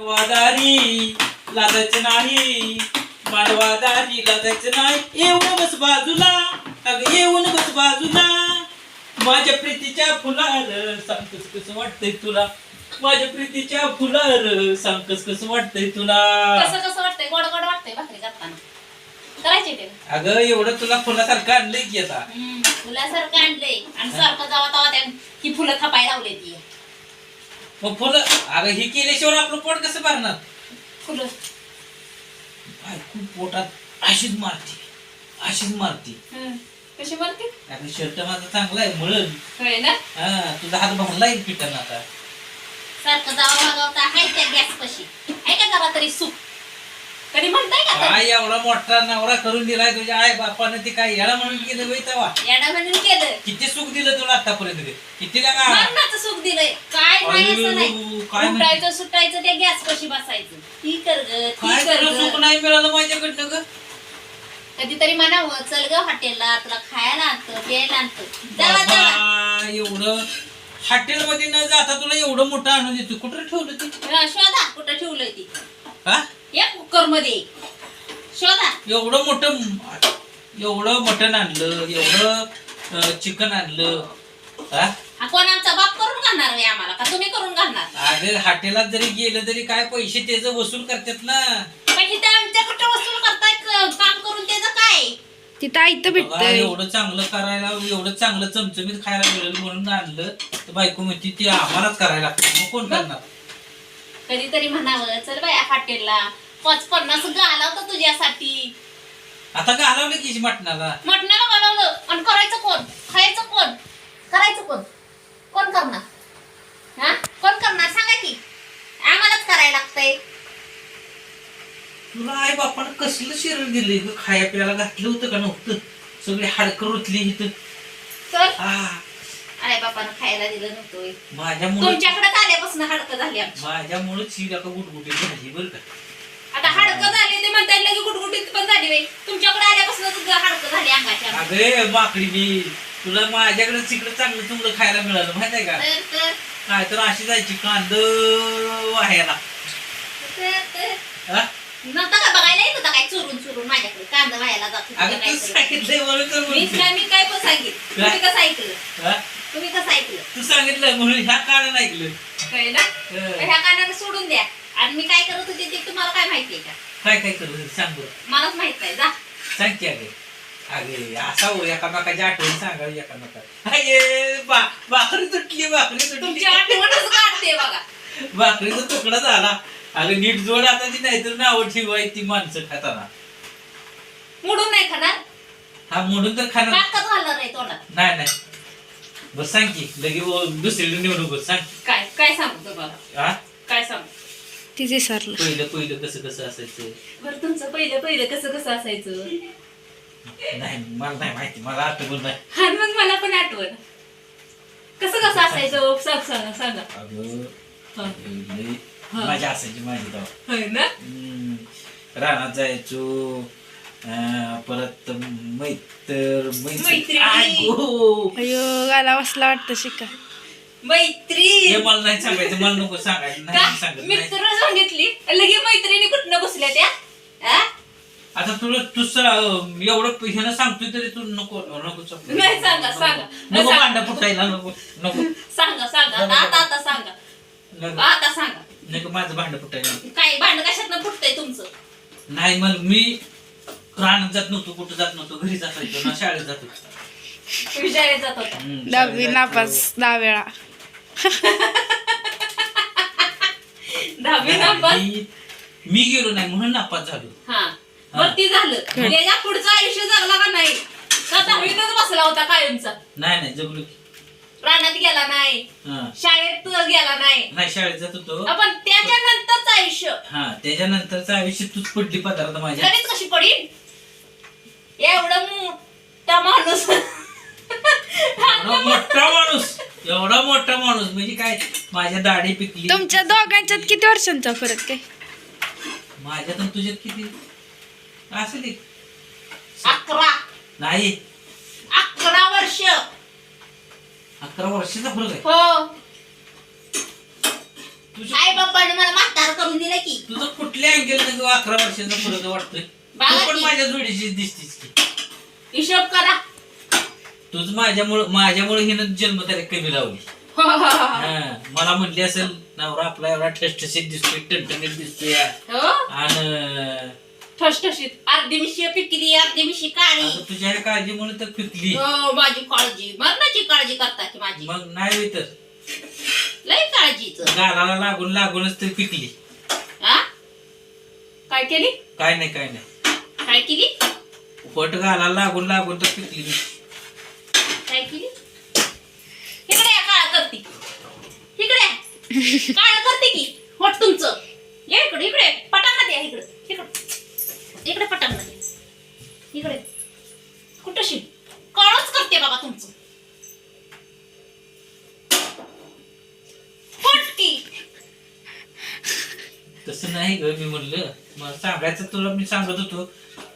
मानवादारी लागायचं नाही. मानवादारी लागायचं नाही. येऊन बस बाजूला. अगं येऊन बस बाजूला. माझ्या प्रीतीच्या फुलार सांगतस कसं वाटतंय तुला. माझ्या प्रीतीच्या फुलार सांगतस कसं वाटतंय तुला. कसं कसं वाटतंय? गोड गोड वाटतंय भाकरी करताना. करायचे ते. अगं एवढं तुला फुलासारखं आणलंय की आता. फुलासारखं आणलंय. आणि सारखं जावा तवा त्या ही फुलं थापाय लावले ती मग फुलं अगं ही केल्याशिवाय आपलं पोट कसं भरणार? फुलं. बायको पोटात अशीच मारते अशीच मारते. हं. कशी म्हणते अगं शर्ट माझा चांगला आहे म्हणून होय ना? हा तुझा हात भरला येईल पिठानं आता. सारखं जावा वागवता हाय त्या गॅस पशी आहे का जरा तरी सूप? कधी म्हणताय का? काय एवढा मोठा नवरा करून दिलाय तुझ्या आई बापानं ते काय याला म्हणून केलं बाई तेव्हा? येडा म्हणून केलं. किती सुख दिलं तुला आतापर्यंत ते? किती मरणाचं सुख दिलंय. काय नाही असं नाही. अयो, काय? उठायचं सुटायचं त्या गॅस पशी बसायचं. ती कर ग काय ती कर तुला ग. सुख नाही मिळालं माझ्याकडनं ग? कधीतरी म्हणावं चल ग हॉटेलला तुला खायला आणतो प्यायला आणतो. बाबा एवढं हॉटेल मध्ये न जाता तुला एवढं मोठं आणून देतो कुठं ठेवलं ते? शोधा कुठं ठेवलंय ती? हा? या कुकरमध्ये शोधा. एवढं मोठं एवढं मटण आणलं एवढं चिकन आणलं हा? हा कोण आमचा बाप करून घालणार नाही आम्हाला? का तुम्ही करून घालणार? अगं हॉटेलात जरी गेलं तरी काय पैसे त्याचं वसूल करतात ना? पण इथे आमच्याकडे वसूल करताय? क- काम करून त्याचं काय? तिथं आयतं बघा, भेटतंय. एवढं चांगलं करायला एवढं चांगलं चमचमीत खायला मिळेल म्हणून आणलं. तर बायको म्हणते ती आम्हालाच करायला लागतं. मग कोण करणार? कधीतरी म्हणावं चल बाया हॉटेलला पाच पन्नास घालवतं तुझ्यासाठी. आता घालवलं की मटणाला? मटणाला घालवलं. आणि करायचं कोण? खायचं कोण? करायचं कोण? कोण करणार? हा? कोण करणार? सांगा की. आम्हालाच करायला लागतंय. तुला आई बापानं कसलं शिरण दिले खाया प्यायला घातलं होतं का नव्हतं? सगळी हाडकं रुतली इथं. तर? अरे बापानं खायला दिलं नव्हतं माझ्यामुळं तुमच्याकडे आल्यापासून हडकं झाली आमची. माझ्यामुळं चिरा का गुटगुटी झाली बरं का. आता हडकं झाले ते म्हणता येईल की गुटगुटीत पण झाली बाई. तुमच्याकडे आल्यापासून हडकं झाली अंगाच्या अगे माकडी मी तुला माझ्याकडे तिकडे चांगलं तुमचं खायला मिळालं माहीत आहे का? तर तर. काय तर अशी जायची कांद वाह्याला. तर तर. हा? नव्हतं का? बघायला येत होता काय? चुरून चुरून माझ्याकडे कांदा व्हायला जात होती अगं काय तू. सांगितलंय मीच. काय मी काय पण सांगितलं. तुम्ही कसं ऐकलं? हा? तुम्ही कसं ऐकलं? तू सांगितलं म्हणून ह्या कारण ऐकलं. हं. ह्या कानाने सोडून द्या. आणि मी काय करत होते ते तुम्हाला काय माहितीये का? काय काय करू सांग बरं. मलाच माहीत नाही जा. सांग की अगे. अगे असा हो एकामेकाच्या आठवणी सांगावी एकामेका बा भाकरी तुटली भाकरी तुटली. तुमची आठवणच काढते बघा. भाकरीचा तुकडा झाला. अगं नीट जोड आता ती नाहीतर नावं ठेवाय ती माणसं खाताना. मोडून नाही खाणार? हा म्हणून तर खाणार. नाही तोंडात. नाही नाही. बस सांग की. लगे वो दुसरीला निवडू बस सांग. काय काय सांगू तुम्हाला हा काय सांगू तिचे सरलं पहिलं पहिलं कसं कसं असायचं? बरं तुमचं पहिलं पहिलं कसं कसं असायचं? नाही मला नाही माहिती. मला आठवण नाही. हा मग मला पण आठवण. कसं कसं असायचं? सांग सांगा सांगा. अगं हा. लई हा. मजा असायची माझी तेव्हा. होय ना? हम्म, रानात जायचो. परत मैत्र मैत्रिणी. आगो. अयो गाला बसला वाटतं शिका. हे मैत्री मला नाही सांगायचं मला नको सांगायचं नाही का? मी सांगत नाही. मित्र सांगितली. लगे मैत्रिणी कुठनं बसल्या त्या? हा? आता तुला तू स- एवढं ह्यानं सांगतोय तरी तू नको नको सांगू. नाही, सांगा, सांगा. नको सांगा. भांडा फुटायला नको नको. सांगा सांगा. आता आता आता सांगा. नको. आता सांगा. नको माझं भांड फुटायला. काय भांड कशात फुटतंय तुमचं? नाही मग मी रानात जात नव्हतो कुठं जात नव्हतो घरी जात होतो ना शाळेत जात होतो. तुम्ही शाळेत जात होता. हम्म, शाळेत दहावी. नापास दहा वेळा. दहावी नापास? मी मी गेलो नाही म्हणून नापास झालो. हा. भरती झालं. त्याच्या पुढचं आयुष्य जगला का नाही? का दहावीतच बसला होता कायमचा? नाही नाही जगलो की. रानात गेला नाही. हा. शाळेत गेला नाही. नाही शाळेत जात होतो. आपण त्याच्यानंतरच आयुष्य. हा त्याच्यानंतरचं आयुष्य तूच पडली पदार्थ माझ्या. गणित कशी पडील एवढं मोठा माणूस. एवढा मोठा माणूस. एवढा मोठा माणूस. म्हणजे काय? माझ्या दाढी पिकली. तुमच्या दोघांच्यात किती वर्षांचा फरक काय माझ्यात आणि तुझ्यात किती? असेल एक. अकरा. नाही. अकरा वर्ष. अकरा वर्षाचा फरक आहे. हो. तुझं आई बाप्पाने मला म्हातार करून दिलं की. तुझं कुठल्या अँगल अकरा वर्षाचा फरक वाटतोय? तू पण. माझ्या जोडीची दिसतीस की. हिशोब करा. तुझ माझ्यामुळं माझ्यामुळे हिनं जन्मतारीख कमी लावली. हो हा, मला म्हणली असेल नवरा आपला एवढा ठसठशीत दिसतोय टणटणीत दिसतोय. आणि ठसठशीत. अर्धी मिशी पिकली अर्धी मिशी काळी. आता तुझ्या ह्या काळजीमुळे तर पिकली. हो माझी काळजी. मरणाची काळजी करता की माझी. मग नाही होय तर. लय काळजीच गालाला लागून लागूनच तर पिकली. हा काय केली? काय नाही काय नाही. काय केली? पट गालाला लागून लागून तर पिकली. काय केली? इकडे या काळ करते. इकडे काळ करते की? होट तुमचं. या इकडे इकडे पटांगणात या इकडे. इकडे. इकडे पटांगणात इकडे. कुठशी काळच करते बाबा तुमचं. होट की? तसं नाही ग मी म्हणलं. मग सांगायचं तुला मी सांगत होतो.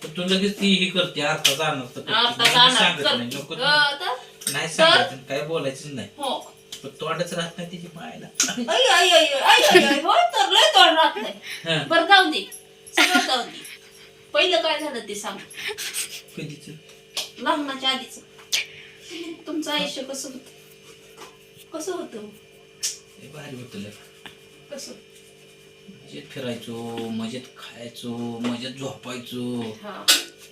तू लगेच ती ही करते अर्थाचा अनर्थ करते. अर्थाचा सांगत नाही नको करते. अं, तर? नाही सांगायचं काय बोलायचं नाही. हो. पण तोंडच राहत नाही तिची पाहायला आई आई आई आई आई आई तर लय तोंड राहत नाही. हा, बरं जाऊ दे. सगळं जाऊ दे. पहिलं काय झालं ते सांग. कधीच? लग्नाच्या आधीच. तुमचं आयुष्य कसं होत? कसं होतं? हे भारी होतं. कसं? मजेत फिरायचो मजेत खायचो मजेत झोपायचो हा.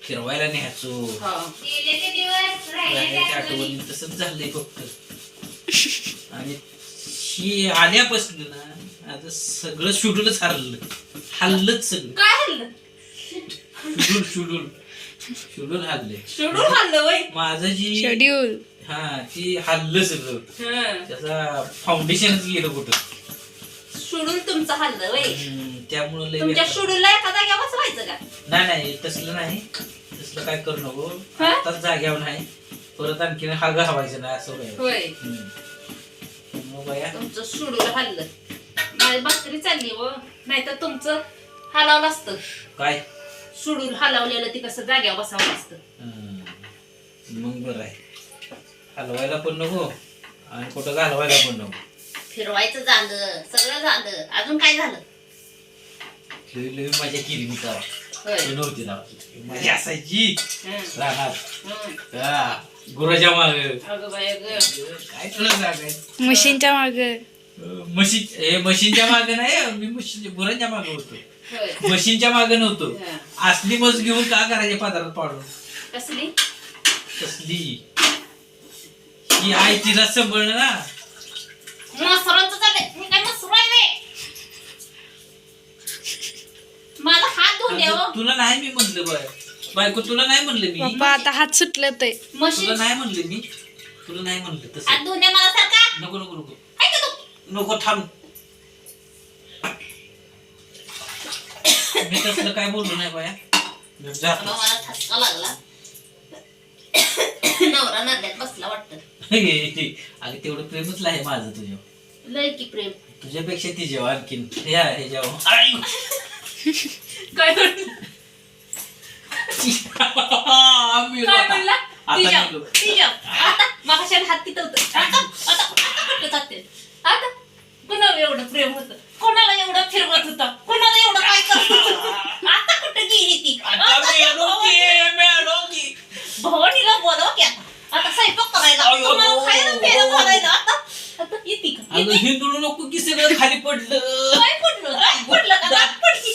फिरवायला न्यायचो. हा. दिवस आठवणी. आठवणी तसंच झालंय फक्त. आणि ही आल्यापासून ना आता सगळं शेड्यूलच हरलं. हल्लच सगळं. काय हल्लं? शेड्यूल शेड्यूल शेड्यूल हल्ले शेड्यूल हल्लं वय? माझं जी शेड्यूल हा ती हल्लं सगळं. त्याचा फाउंडेशनच गेलं कुठं? शेड्यूल तुमचं हल्लं वय हम्म, त्यामुळं लय तुमच्या बेकार. शेड्यूलला एखादा घ्या बसवायचं का? नाही नाही तसलं नाही. तसलं काय करू नको. हा? आताच जाग्यावर नाही. परत आणखीन हा हवायचं नाही असं होईल. होय. हम्म. मग बाया. तुमचं शेड्यूल हल्लं. माझी भाकरी चालली व नाहीतर तुमचं हलावलं असतं काय? शेड्यूल हलवलेलं ते कसं जाग्यावर बसावं असतं हम्म. मग बरं आहे. हलवायला पण नको आणि कुठं घालवायला पण नको. फिरवायचं झालं सगळं झालं. अजून काय झालं? लई लई मजा केली मी तेव्हा. होय. तू नव्हती. मजा असायची. हं, राहणार. हं. हा, गुराच्या माग. अगं बाई अगं. काय तुला सांगायचं? मशीनच्या माग. मशीन हे मशीनच्या मागे नाही मी मशीन गुरांच्या मागे होतो. होय. मशीनच्या मागे नव्हतो. हं. असली मस घेऊन का करायचे पदार्थ पाडून कसली? कसली? ही आई तिला सांभाळणं ना. मसरांचं चाललंय. हे काय मसरू? माझा हात धुवून द्या तुला नाही मी म्हणलं बाय बायको तुला नाही म्हणलं मी? पप्पा आता हात सुटलं ते. तुला मशीन नाही म्हणलं मी? तुला नाही म्हणलं हात तसं धुवून द्या मला सारखा. नको नको नको. काय नको थांब. मी तसलं काय बोललो नाही बाया. मी जातो. मला ठसका लागला. नवरा नरड्यात बसला वाटतं. अगं तेवढं प्रेमच आहे माझं तुझ्या लय की प्रेम. तुझ्यापेक्षा ती जेव्हा आणखीन या हे जेव्हा काय म्हणला? आम्ही काय आता- म्हणला? आता तिच्या निघू. तिच्या आता मागाशाला हात तिथं होतं आता आता आता कुठं जाते आता कुणाला एवढं प्रेम होतं कोणाला एवढं फिरवत होतं कोणाला एवढं काय करत होतं आता कुठं गेली ती आता आता मेलो भवानी- की, मेलो की. भवानीला बोलव की आता आता स्वयंपाक करायला अयो, तुम्हाला खायला अयो, प्यायला अयो. घालायला आता आता येते का अगं? हिंदू नको की सगळं खाली पडलं. काय पडलं? काय पडलं? का दात पडली?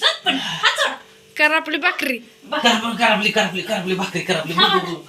दात पडली. हात सोडा कर आपली भाकरी. करापली करापली करापली करापली भाकरी करापली हा, बघ, बघ, बघ.